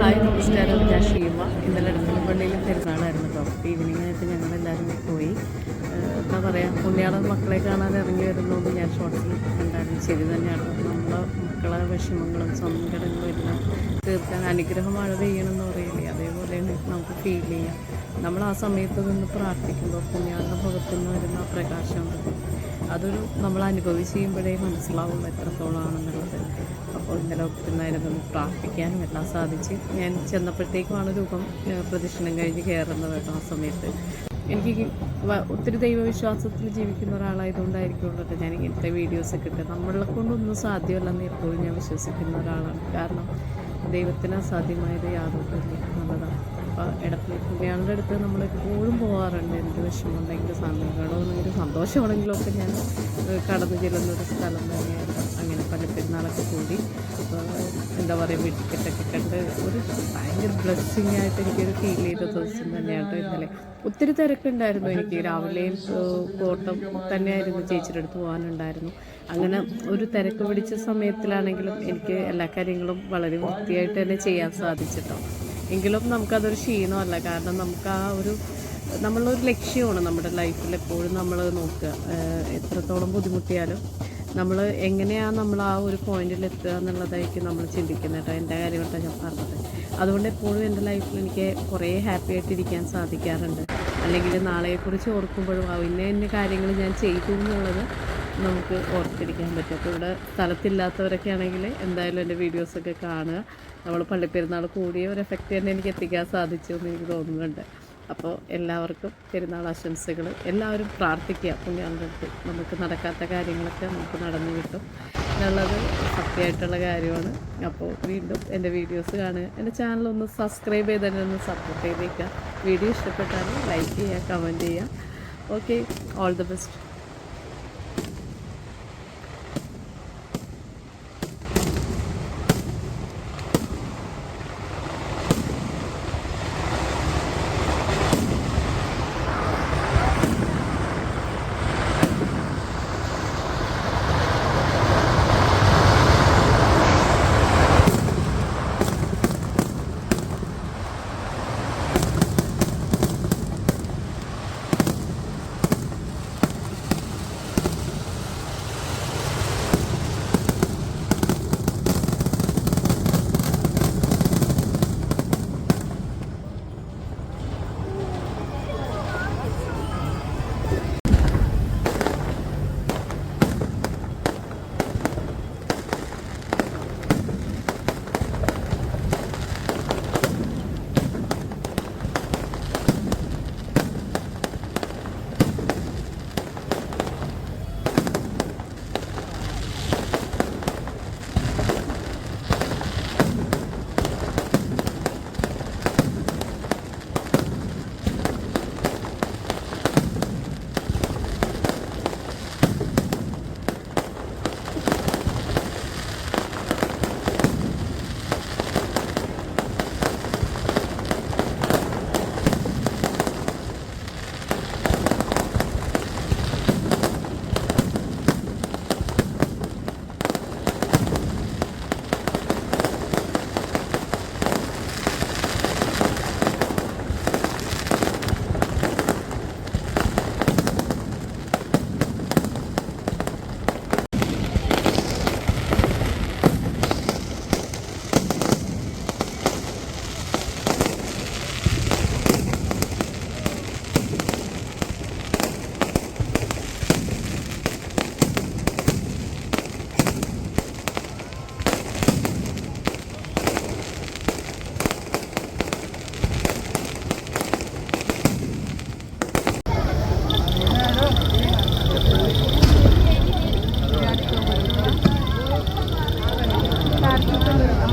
Hi നമസ്കാരം. ഞാൻ ഷീമ. ഇന്നലെ പള്ളിയിൽ പെരുന്നാളായിരുന്നു കേട്ടോ. അപ്പോൾ ഈവനിങ് ആയിട്ട് ഞങ്ങൾ എല്ലാവരും പോയി എന്താ പറയുക പുണ്യാളൻ മക്കളെ കാണാൻ ഇറങ്ങി വരുന്നതുകൊണ്ട് ഞാൻ ഷോർട്സിൽ കണ്ടായിരുന്നു. ശരി തന്നെയാണ്. നമ്മളെ മക്കളെ വിഷമങ്ങളും സങ്കടങ്ങളും എല്ലാം തീർക്കാൻ അനുഗ്രഹം മഴ പെയ്യണമെന്ന് പറയില്ലേ. അതേപോലെയാണ് നമുക്ക് ഫീൽ ചെയ്യാം. നമ്മൾ ആ സമയത്ത് നിന്ന് പ്രാർത്ഥിക്കുമ്പോൾ പുണ്യാളുടെ മുഖത്തു നിന്ന് വരുന്ന പ്രകാശം അതൊരു നമ്മൾ അനുഭവിച്ച് ചെയ്യുമ്പോഴേ മനസ്സിലാവും എത്രത്തോളമാണെന്നുള്ളത് അപ്പോൾ ഇന്നലെ ഒത്തിരുന്നായിരുന്നു പ്രാർത്ഥിക്കാനും എല്ലാം സാധിച്ച്. ഞാൻ ചെന്നപ്പോഴത്തേക്കുമാണ് രൂപം പ്രദക്ഷിണം കഴിഞ്ഞ് കയറുന്നത് കേട്ടോ ആ സമയത്ത്. എനിക്ക് ഒത്തിരി ദൈവവിശ്വാസത്തിൽ ജീവിക്കുന്ന ഒരാളായതുകൊണ്ടായിരിക്കുമല്ലോ ഞാൻ ഇങ്ങനത്തെ വീഡിയോസൊക്കെ ഇട്ട് നമ്മളെ കൊണ്ടൊന്നും സാധ്യമല്ലെന്ന് എപ്പോഴും ഞാൻ വിശ്വസിക്കുന്ന ഒരാളാണ്. കാരണം ദൈവത്തിന് അസാധ്യമായത് യാതൊന്നുമില്ല എന്നുള്ളതാണ് അപ്പോൾ ഇടപ്പള്ളി പുണ്യാളുടെ അടുത്ത് നമ്മൾ എപ്പോഴും പോകാറുണ്ട് എന്ത് വിഷമമുണ്ടെങ്കിലും സങ്കടമാണെങ്കിലും സന്തോഷമാണെങ്കിലും ഒക്കെ ഞാൻ കടന്നു ചെല്ലുന്ന ഒരു സ്ഥലം തന്നെയായിരുന്നു. പള്ളിപ്പെരുന്നാളൊക്കെ കൂടി. എന്താ പറയുക വെടിക്കെട്ടൊക്കെ കണ്ട് ഒരു ഭയങ്കര ബ്ലെസ്സിങ് ആയിട്ട് എനിക്കൊരു ഫീൽ ചെയ്ത ദിവസം തന്നെയാട്ടോ ഇന്നലെ. ഒത്തിരി തിരക്കുണ്ടായിരുന്നു. എനിക്ക് രാവിലെയും ഏഹ്, കോട്ടം തന്നെയായിരുന്നു ചേച്ചിയുടെ അടുത്ത് പോകാനുണ്ടായിരുന്നു. അങ്ങനെ ഒരു തിരക്ക് പിടിച്ച സമയത്തിലാണെങ്കിലും എനിക്ക് എല്ലാ കാര്യങ്ങളും വളരെ വൃത്തിയായിട്ട് തന്നെ ചെയ്യാൻ സാധിച്ചിട്ടോ. എങ്കിലും നമുക്കതൊരു ക്ഷീണമല്ല. കാരണം നമുക്ക് ആ ഒരു നമ്മളൊരു ലക്ഷ്യമാണ് നമ്മുടെ ലൈഫിൽ എപ്പോഴും നമ്മൾ നോക്കുക. എത്രത്തോളം ബുദ്ധിമുട്ടിയാലും നമ്മൾ എങ്ങനെയാണ് നമ്മൾ ആ ഒരു പോയിന്റിൽ എത്തുക എന്നുള്ളതായിരിക്കും നമ്മൾ ചിന്തിക്കുന്നത് കേട്ടോ. എന്റെ കാര്യമായിട്ടാണ് ഞാൻ പറഞ്ഞത്. അതുകൊണ്ട് എപ്പോഴും എന്റെ ലൈഫിൽ എനിക്ക് കുറേ ഹാപ്പി ആയിട്ടിരിക്കാൻ സാധിക്കാറുണ്ട്. അല്ലെങ്കിൽ നാളെയെക്കുറിച്ച് ഓർക്കുമ്പോഴും ഇന്ന ഇന്ന കാര്യങ്ങൾ ഞാൻ ചെയ്തു എന്നുള്ളത് നമുക്ക് ഓർത്തിരിക്കാൻ പറ്റും. അപ്പോൾ ഇവിടെ സ്ഥലത്തില്ലാത്തവരൊക്കെ ആണെങ്കിൽ എന്തായാലും എന്റെ വീഡിയോസൊക്കെ കാണുക. നമ്മൾ പള്ളിപ്പെരുന്നാൾ കൂടിയ ഒരു എഫക്റ്റ് തന്നെ എനിക്ക് എത്തിക്കാൻ സാധിച്ചു എന്ന് എനിക്ക് തോന്നുന്നുണ്ട്. അപ്പോൾ എല്ലാവർക്കും പെരുന്നാൾ ആശംസകൾ എല്ലാവരും പ്രാർത്ഥിക്കുക. പുണ്യാളുടെ നമുക്ക് നടക്കാത്ത കാര്യങ്ങളൊക്കെ നമുക്ക് നടന്നു കിട്ടും. എന്നുള്ളത് സത്യമായിട്ടുള്ള കാര്യമാണ്. അപ്പോൾ വീണ്ടും എന്റെ വീഡിയോസ് കാണുക. എന്റെ ചാനൽ ഒന്ന് സബ്സ്ക്രൈബ് ചെയ്ത് തന്നെ ഒന്ന് സപ്പോർട്ട് ചെയ്തേക്കുക. വീഡിയോ ഇഷ്ടപ്പെട്ടാൽ ലൈക്ക് ചെയ്യുക കമന്റ് ചെയ്യുക. Okay all the best ఆడుకుంటున్నాం